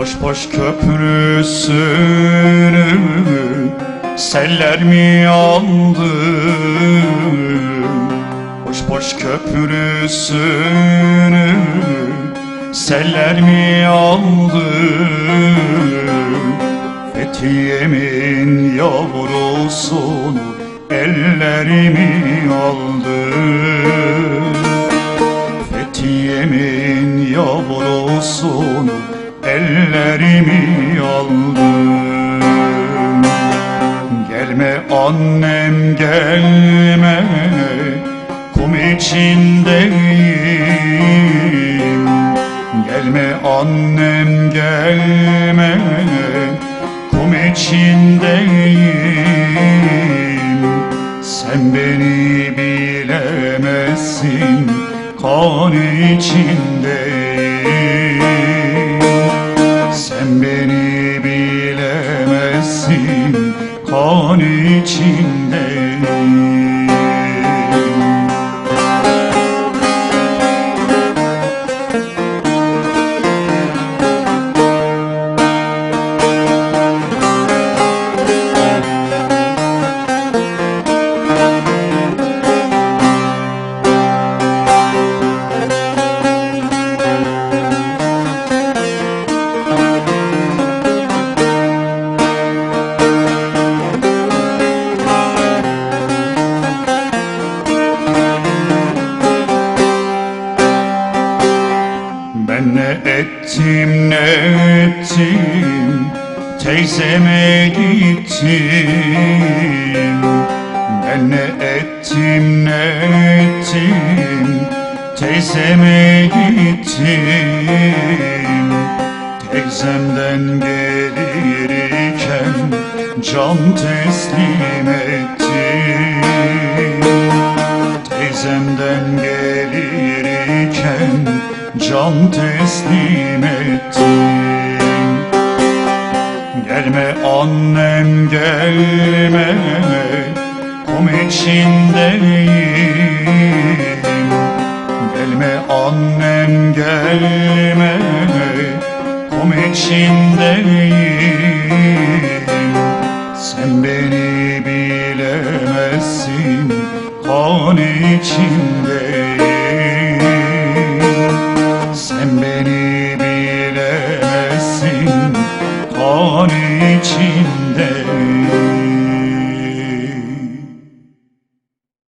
boş köprüsünü Seller mi aldı Boş boş köprüsünü Seller mi aldı Fethiye'min yavrusunu Ellerimi aldı. Fethiye'min yavrusunu ellerimi aldı Gelme annem gelme kum içindeyim. Gelme annem gelme kum içindeyim. Sen beni bilemezsin kan içindeyim bilemezsin kan içindeyim Ben ne ettim ne ettim? Teyzeme gittim. Ben ne ettim ne ettim? Teyzeme gittim. Teyzemden gelirken Can teslim ettim can teslim ettim. Gelme annem gelme kum içindeyim. Gelme annem gelme kum içindeyim. Sen beni bilemezsin kan içindeyim bilemezsin kan içindeyim